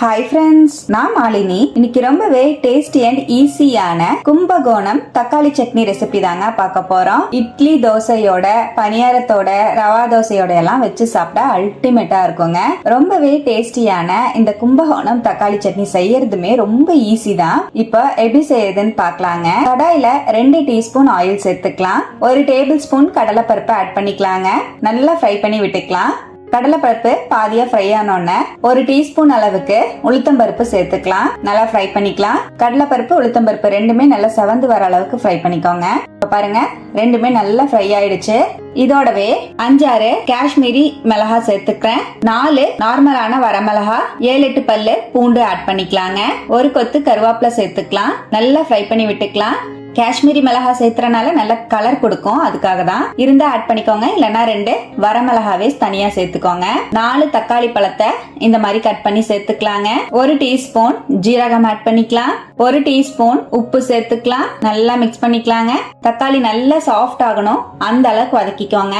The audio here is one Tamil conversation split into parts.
ஹாய் ஃப்ரெண்ட்ஸ் நான் மாலினி. இன்னைக்கு ரொம்பவே டேஸ்டி அண்ட் ஈஸியான கும்பகோணம் தக்காளி சட்னி ரெசிபி தாங்க பார்க்க போறோம். இட்லி தோசையோட பணியாரத்தோட ரவா தோசையோட எல்லாம் வச்சு சாப்பிட்டா அல்டிமேட்டா இருக்குங்க. ரொம்பவே டேஸ்டியான இந்த கும்பகோணம் தக்காளி சட்னி செய்யறதுமே ரொம்ப ஈஸி தான். இப்போ எப்படி செய்யறதுன்னு பார்க்கலாங்க. கடாயில ரெண்டு டீஸ்பூன் ஆயில் சேர்த்துக்கலாம். ஒரு டேபிள் ஸ்பூன் கடலைப்பருப்பு ஆட் பண்ணிக்கலாங்க. நல்லா ஃப்ரை பண்ணி விட்டுக்கலாம். கடலைப்பருப்பு பாதியா ஃப்ரை ஆனோடனே ஒரு டீஸ்பூன் அளவுக்கு உளுத்தம்பருப்பு சேர்த்துக்கலாம். நல்லா ஃப்ரை பண்ணிக்கலாம். கடலைப்பருப்பு உளுத்தம்பருப்பு ரெண்டுமே நல்லா செவந்து வர அளவுக்கு ஃப்ரை பண்ணிக்கோங்க. இப்ப பாருங்க ரெண்டுமே நல்லா ஃப்ரை ஆயிடுச்சு. இதோடவே அஞ்சாறு காஷ்மீரி மிளகா சேர்த்துக்கிறேன். நாலு நார்மலான வரமிளகா ஏழு எட்டு பல்லு பூண்டு ஆட் பண்ணிக்கலாங்க. ஒரு கொத்து கருவேப்பிலை சேர்த்துக்கலாம். நல்லா ஃப்ரை பண்ணி விட்டுக்கலாம். காஷ்மீரி மிளகா சேர்த்துறனால நல்ல கலர் கொடுக்கும். அதுக்காக தான் இருந்தா ஆட் பண்ணிக்கோங்க. இல்லைன்னா ரெண்டு வரமிளகாவே தனியா சேர்த்துக்கோங்க. நாலு தக்காளி பழத்தை இந்த மாதிரி கட் பண்ணி சேர்த்துக்கலாங்க. ஒரு டீஸ்பூன் ஜீரகம் ஆட் பண்ணிக்கலாம். ஒரு டீஸ்பூன் உப்பு சேர்த்துக்கலாம். நல்லா மிக்ஸ் பண்ணிக்கலாங்க. தக்காளி நல்லா சாஃப்ட் ஆகணும். அந்த அளவுக்கு வதக்கிக்கோங்க.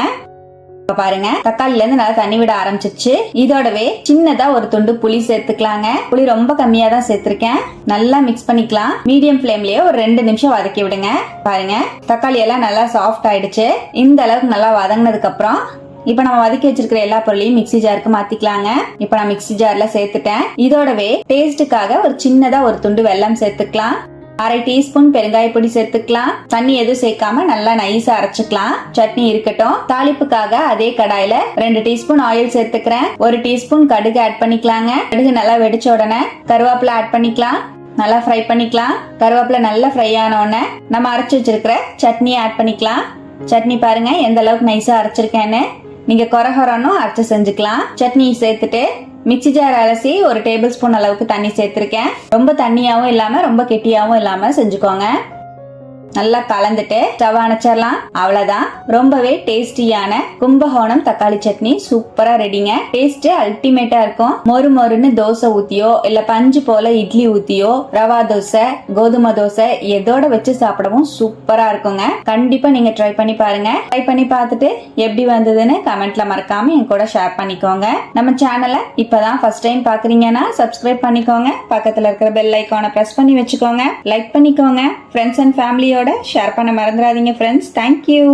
பாருங்க தக்காளில இருந்து நல்லா தண்ணி விட ஆரம்பிச்சிருச்சு. இதோடவே சின்னதா ஒரு துண்டு புளி சேர்த்துக்கலாங்க. புளி ரொம்ப கம்மியா தான் சேர்த்திருக்கேன். நல்லா மிக்ஸ் பண்ணிக்கலாம். மீடியம் ஃப்ளேம்லயே ஒரு ரெண்டு நிமிஷம் வதக்கி விடுங்க. பாருங்க தக்காளி எல்லாம் நல்லா சாஃப்ட் ஆயிடுச்சு. இந்த அளவுக்கு நல்லா வதங்கினதுக்கு அப்புறம் இப்போ நம்ம வதக்கி வச்சிருக்கிற எல்லா பொருளையும் மிக்ஸி ஜாருக்கு மாத்திக்கலாங்க. இப்போ நான் மிக்ஸி ஜார்ல சேர்த்துட்டேன். இதோடவே டேஸ்ட்டுக்காக ஒரு சின்னதா ஒரு துண்டு வெல்லம் சேர்த்துக்கலாம். அரை டீஸ்பூன் பெருங்காய பொடி சேர்த்துக்கலாம். தண்ணி எதுவும் சேர்க்காம நல்லா நைஸா அரைச்சுக்கலாம். சட்னி இருக்கட்டும். தாளிப்புக்காக அதே கடாயில ரெண்டு டீஸ்பூன் ஆயில் சேர்த்துக்கிறேன். ஒரு டீஸ்பூன் கடுகு ஆட் பண்ணிக்கலாங்க. கடுகு நல்லா வெடிச்ச உடனே கருவேப்பிலை ஆட் பண்ணிக்கலாம். நல்லா ஃப்ரை பண்ணிக்கலாம். கருவேப்பிலை நல்லா ஃப்ரை ஆன உடனே நம்ம அரைச்சு வச்சிருக்கிற சட்னியை ஆட் பண்ணிக்கலாம். சட்னி பாருங்க எந்த அளவுக்கு நைஸா அரைச்சிருக்கேன்னு. நீங்க கொரகொரனும் அரைச்சு செஞ்சுக்கலாம். சட்னி சேர்த்துட்டு மிக்சி ஜார் அலசி ஒரு டேபிள் ஸ்பூன் அளவுக்கு தண்ணி சேர்த்திருக்கேன். ரொம்ப தண்ணியாவும் இல்லாம ரொம்ப கெட்டியாவும் இல்லாம செஞ்சுக்கோங்க. நல்லா கலந்துட்டு ஸ்டவ் அணைச்சிடலாம். அவ்வளவுதான். ரொம்பவே டேஸ்டியான கும்பகோணம் தக்காளி சட்னி. சூப்பரா ரெடிங்க டேஸ்ட் அல்டிமேட்டா இருக்கும். மொறு மொறுன்னு தோசை ஊத்தியோ இல்ல பஞ்சு போல இட்லி ஊத்தியோ ரவா தோசை கோதுமை தோசை எதோட வச்சு சாப்பிடவும் சூப்பரா இருக்குங்க. கண்டிப்பா நீங்க ட்ரை பண்ணி பாருங்க. ட்ரை பண்ணி பார்த்துட்டு எப்படி வந்ததுன்னு கமெண்ட்ல மறக்காம என் கூட ஷேர் பண்ணிக்கோங்க. நம்ம சேனலை இப்பதான் ஃபர்ஸ்ட் டைம் பாக்குறீங்கன்னா சப்ஸ்கிரைப் பண்ணிக்கோங்க. பக்கத்துல இருக்கிற பெல் ஐக்கானை பிரஸ் பண்ணி வச்சுக்கோங்க. லைக் பண்ணிக்கோங்க. ஃப்ரெண்ட்ஸ் அண்ட் ஃபேமிலியோட ஷேர் பண்ண மறந்துடாதீங்க ஃப்ரெண்ட்ஸ் தேங்க்யூ